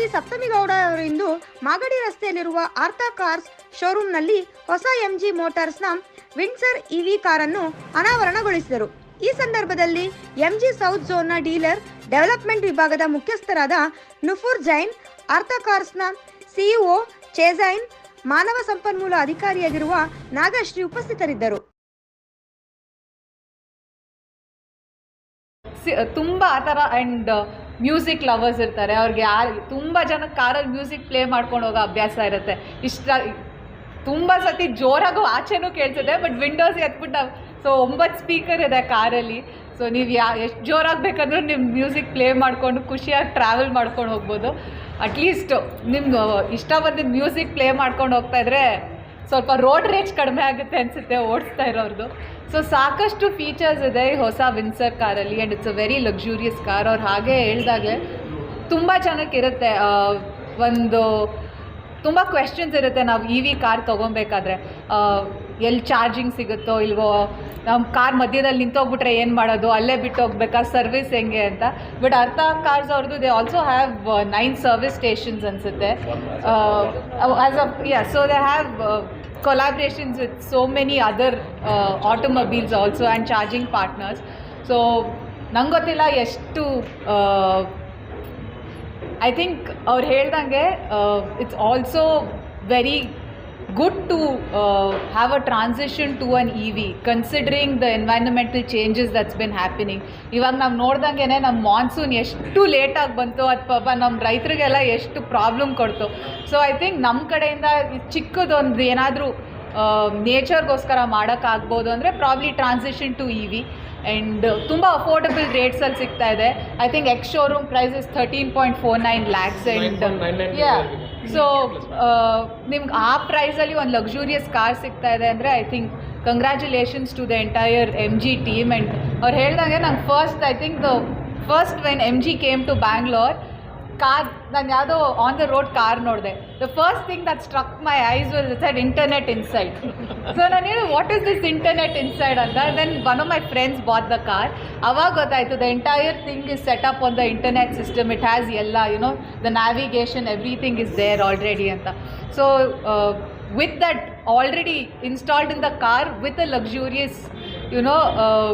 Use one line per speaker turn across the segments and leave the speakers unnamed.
T Saptami Gowda ಅವರಿಂದು ಮಾಗಡಿ ರಸ್ತೆಯಲ್ಲಿರುವ ಆರ್ತಾ cars ಶೋರೂಮ್ನಲ್ಲಿ ಹೊಸ ಎಂಜಿ ಮೋಟಾರ್ಸ್ನ ವಿಂಡ್ಸರ್ ಇವಿ ಕಾರನ್ನು ಅನಾವರಣಗೊಳಿಸಿದರು. ಈ ಸಂದರ್ಭದಲ್ಲಿ ಎಂಜಿ ಸೌತ್ ಝೋನ್ನ ಡೀಲರ್, ಡೆವಲಪ್ಮೆಂಟ್ ವಿಭಾಗದ ಮುಖ್ಯಸ್ಥರಾದ ನುಫುರ್ ಜೈನ್, ಆರ್ತಾ ಕಾರ್ಸ್ನ ಸಿಇಒ ಚೇಜೈನ್, ಮಾನವ ಸಂಪನ್ಮೂಲ ಅಧಿಕಾರಿಯಾಗಿರುವ ನಾಗಶ್ರೀ ಉಪಸ್ಥಿತರಿದ್ದರು.
ಸಿ ತುಂಬ ಆ ಥರ ಆ್ಯಂಡ್ ಮ್ಯೂಸಿಕ್ ಲವರ್ಸ್ ಇರ್ತಾರೆ. ಅವ್ರಿಗೆ ಯಾರು ತುಂಬ ಜನ ಕಾರಲ್ಲಿ ಮ್ಯೂಸಿಕ್ ಪ್ಲೇ ಮಾಡ್ಕೊಂಡು ಹೋಗೋ ಅಭ್ಯಾಸ ಇರುತ್ತೆ. ಇಷ್ಟ ತುಂಬ ಸತಿ ಜೋರಾಗೂ ಆಚೆನೂ ಕೇಳಿಸುತ್ತೆ ಬಟ್ ವಿಂಡೋಸ್ ಎತ್ಬಿಟ್ಟು ಸೊ ಒಂಬತ್ತು ಸ್ಪೀಕರ್ ಇದೆ ಕಾರಲ್ಲಿ. ಸೊ ನೀವು ಯಾ ಎಷ್ಟು ಜೋರಾಗಿ ಬೇಕಂದ್ರೂ ನಿಮ್ಮ ಮ್ಯೂಸಿಕ್ ಪ್ಲೇ ಮಾಡಿಕೊಂಡು ಖುಷಿಯಾಗಿ ಟ್ರಾವೆಲ್ ಮಾಡ್ಕೊಂಡು ಹೋಗ್ಬೋದು. ಅಟ್ಲೀಸ್ಟ್ ನಿಮ್ಮ ಇಷ್ಟ ಬಂದಿದ್ದ ಮ್ಯೂಸಿಕ್ ಪ್ಲೇ ಮಾಡ್ಕೊಂಡು ಹೋಗ್ತಾ ಇದ್ರೆ ಸ್ವಲ್ಪ ರೋಡ್ ರೇಚ್ ಕಡಿಮೆ ಆಗುತ್ತೆ ಅನಿಸುತ್ತೆ ಓಡಿಸ್ತಾ ಇರೋರ್ದು. ಸೊ ಸಾಕಷ್ಟು ಫೀಚರ್ಸ್ ಇದೆ ಈ ಹೊಸ ವಿನ್ಸರ್ ಕಾರಲ್ಲಿ and it's a very luxurious car ಅವ್ರು ಹಾಗೆ ಹೇಳ್ದಾಗೆ ತುಂಬ ಚೆನ್ನಾಗಿರುತ್ತೆ ಒಂದು ತುಂಬ ಕ್ವೆಶನ್ಸ್ ಇರುತ್ತೆ ನಾವು ಇ ವಿ ಕಾರ್ ತೊಗೊಬೇಕಾದ್ರೆ. ಎಲ್ಲಿ ಚಾರ್ಜಿಂಗ್ ಸಿಗುತ್ತೋ ಇಲ್ವೋ ನಮ್ಮ ಕಾರ್ ಮಧ್ಯದಲ್ಲಿ ನಿಂತೋಗ್ಬಿಟ್ರೆ ಏನು ಮಾಡೋದು ಅಲ್ಲೇ ಬಿಟ್ಟು ಹೋಗ್ಬೇಕಾ ಸರ್ವಿಸ್ ಹೆಂಗೆ ಅಂತ. ಬಟ್ ಅರ್ಥ ಕಾರ್ಸ್ ಅವ್ರದ್ದು they also have nine service stations ಅನಿಸುತ್ತೆ. As a yeah so they have collaborations with so many other uh, automobiles also and charging partners So ನಂಗೆ ಗೊತ್ತಿಲ್ಲ ಎಷ್ಟು ಐ ಥಿಂಕ್ ಅವ್ರು ಹೇಳ್ದಂಗೆ it's also very good to have a a to to E V considering the environmental changes that's been happening ಇವಾಗ ನಾವು ನೋಡ್ದಂಗೆ ನಮ್ಮ monsoon ಎಷ್ಟು ಲೇಟಾಗಿ ಬಂತು ಅದು ಪಾಪ ನಮ್ಮ ರೈತರಿಗೆಲ್ಲ ಎಷ್ಟು ಪ್ರಾಬ್ಲಮ್ ಕೊಡ್ತು. ಸೊ ಐ ಥಿಂಕ್ ನಮ್ಮ ಕಡೆಯಿಂದ ಚಿಕ್ಕದೊಂದು ಏನಾದರೂ ನೇಚರ್ಗೋಸ್ಕರ ಮಾಡೋಕ್ಕಾಗ್ಬೋದು ಅಂದರೆ probably transition to E V and ತುಂಬ ಅಫೋರ್ಡಬಲ್ ರೇಟ್ಸಲ್ಲಿ ಸಿಗ್ತಾ ಇದೆ. I think ex showroom price is thirteen point four
nine
lakhs
and.
So ನಿಮ್ಗೆ ಆ ಪ್ರೈಸಲ್ಲಿ ಒಂದು ಲಕ್ಸುರಿಯಸ್ ಕಾರ್ ಸಿಗ್ತಾ ಇದೆ ಅಂದರೆ I think congratulations to the entire M G team and ಅವ್ರು ಹೇಳಿದಾಗೆ ನಂಗೆ first I think the first when M G came to Bangalore car ನಾನು ಯಾವುದೋ ಆನ್ ದ ರೋಡ್ ಕಾರ್ ನೋಡಿದೆ. The first thing that struck my eyes will side internet inside so ನಾನು ಹೇಳಿ what is this internet inside ಅಂತ. Then one of my friends bought the car ಅವಾಗ ಗೊತ್ತಾಯಿತು the entire thing is set up on the internet system it has ಎಲ್ಲ you know the navigation everything is there already ಅಂತ. So with that already installed in the car with a luxurious you uh,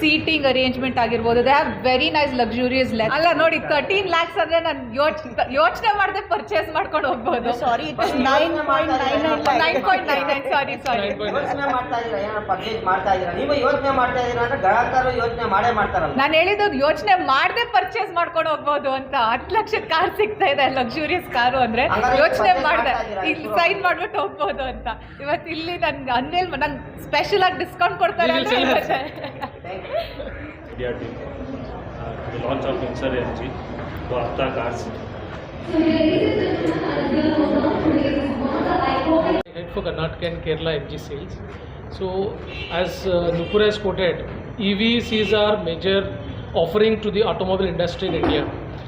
seating arrangement ಆಗಿರ್ಬೋದು. They have very nice luxurious ಲೆಕ್ ಅಲ್ಲ ನೋಡಿ thirteen lakhs ಅಂದರೆ ನಾನು ಯೋಚನೆ ಯೋಚನೆ ಮಾಡದೆ ಪರ್ಚೇಸ್ ಮಾಡ್ಕೊಂಡು ಹೋಗ್ಬೋದು.
Sorry nine point nine
nine point nine nine ಸಾರಿ ಸಾರಿ
ಯೋಚನೆ ಮಾಡ್ತಾ ಏನೋ ಪರ್ಚೇಸ್ ಮಾಡ್ತಾ ಇದ್ದೀರಾ? ನೀವು ಯೋಚನೆ ಮಾಡ್ತಾ ಇದ್ದೀರಾ ಅಂದ್ರೆ ಗ್ರಾಹಕರು ಯೋಚನೆ ಮಾಡೇ ಮಾಡ್ತಾರಲ್ಲ
ನಾನು ಹೇಳಿದ್ದು ಯೋಚನೆ ಮಾಡದೆ ಪರ್ಚೇಸ್ ಮಾಡ್ಕೊಂಡು ಹೋಗ್ಬೋದು ಅಂತ. ಹತ್ತು ಲಕ್ಷದ ಕಾರ್ ಸಿಗ್ತಾ ಇದೆ ಲಕ್ಸುರಿಯಸ್ ಕಾರು ಅಂದ್ರೆ. ಯೋಚನೆ ಮಾಡಿದೆ. ಇಲ್ಲಿ? ಸೈನ್ ಮಾಡ್ಬಿಟ್ಟು ಹೋಗ್ಬೋದು ಅಂತ. ಇವತ್ತು ಇಲ್ಲಿ ನನ್ಗೆ ಅನ್ನೇ ನಂಗೆ ಸ್ಪೆಷಲ್ ಆಗಿ ಡಿಸ್ಕೌಂಟ್ ಕೊಡ್ತಾರೆ
India team uh, to the launch of Mixer Energy, to Apta cars.
Head for Karnataka and Kerala MG sales. So, as uh, Nupur has quoted, EVs are major offering to the automobile industry in India.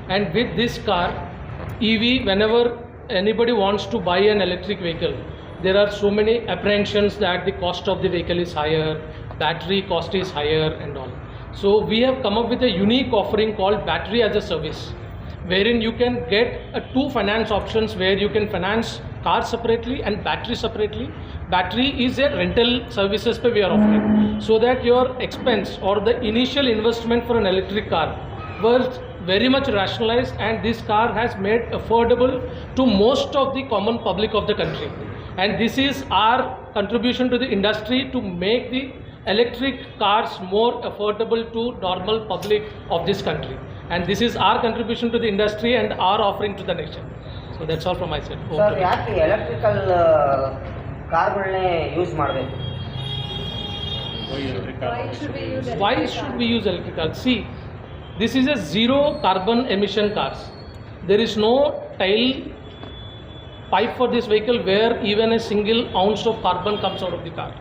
And with this car, EV, whenever anybody wants to buy an electric vehicle, there are so many apprehensions that the cost of the vehicle is higher battery cost is higher, and all. So, we have come up with a unique offering called Battery as a Service wherein you can get uh, two finance options where you can finance car separately and battery separately. Battery is a rental services we are offering so that your expense or the initial investment for an electric car was very much rationalized and this car has made affordable to most of the common public of the country. And this is our contribution to the industry to make the electric cars more affordable to normal public of this country and this is our contribution to the industry and our offering to the nation so that's all from my side Over
sir
to you.
ಯಾಕೆ electrical ಕಾರ್ಗಳನ್ನೇ use ಮಾಡಬೇಕು
Why electric car?
why should we use electric cars see this is a zero carbon emission cars there is no tail pipe for this vehicle where even a single ounce of carbon comes out of the car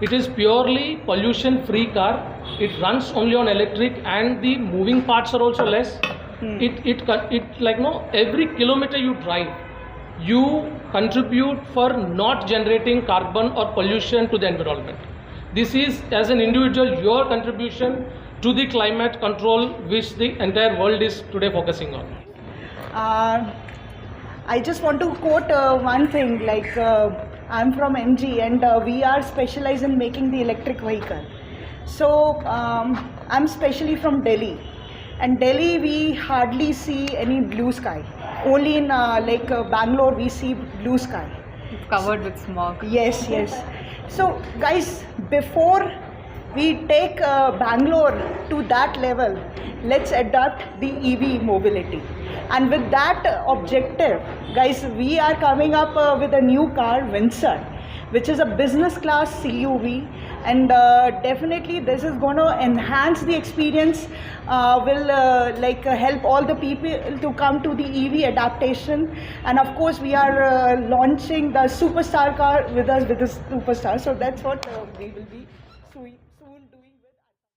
it is purely pollution free car. It runs only on electric and the moving parts are also less. It it con- it like no every kilometer you drive you contribute for not generating carbon or pollution to the environment. This is as an individual your contribution to the climate control which the entire world is today focusing on.
Uh, I just want to quote uh, one thing like uh, I'm from MG and uh, we are specialized in making the electric vehicle. So um, I'm specially from Delhi and Delhi we hardly see any blue sky. Only in uh, like uh, Bangalore we see blue sky.
It's covered with smog.
Yes, yes. So guys, before we take uh, Bangalore to that level, let's adopt the EV mobility. And with that objective, guys, we are coming up uh, with a new car, Windsor, which is a business class CUV. And uh, definitely, this is going to enhance the experience, uh, will uh, like uh, help all the people to come to the EV adaptation. And of course, we are uh, launching the superstar car with us with the superstar. So that's what uh, we will be